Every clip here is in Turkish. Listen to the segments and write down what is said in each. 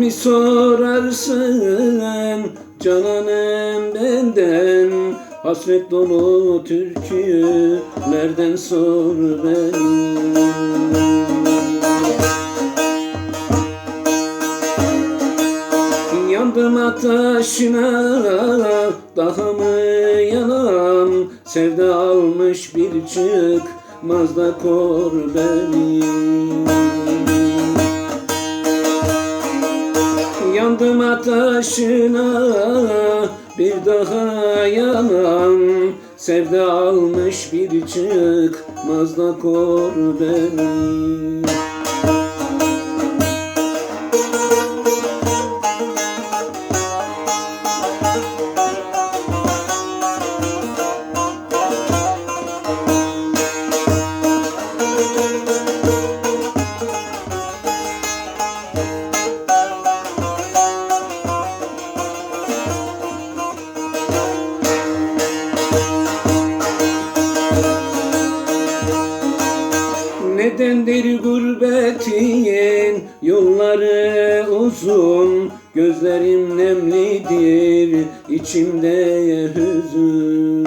Mi sorarsın cananım benden? Hasret dolu türkülerden sor beni Yandım ateşine daha mı yanam Sevda almış bir çıkmaz da kor beni Yandım ateşine bir daha yanam Sevda almış bir çıkmaz da kor beni Nedendir gurbetin yolları uzun? Gözlerim nemlidir içimde hüzün.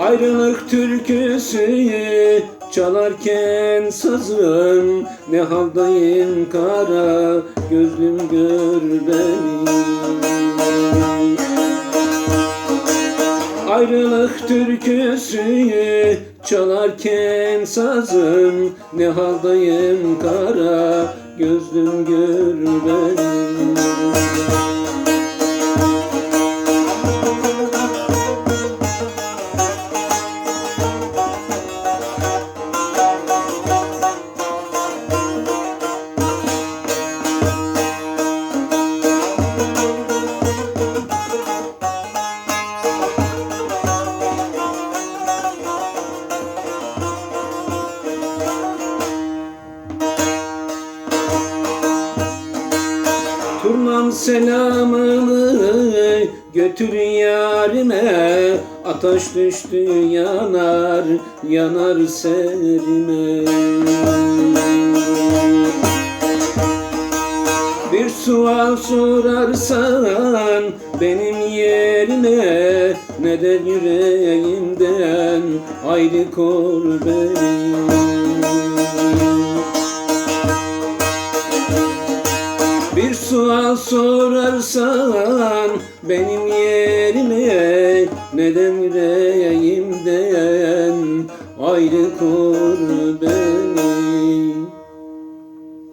Ayrılık türküsü çalarken sazım Ne haldayım kara gözlüm gör beni Ayrılık türküsü çalarken sazım. Ne haldayım kara gözlüm gör beni Turnam selamını götür yarime. Ateş düştü yanar, yanar serime. Bir sual sorarsan benim yerime Ne de yüreğimden ayrı kor beni Sual sorarsan benim yerime Neden yüreğimden ayrı kor beni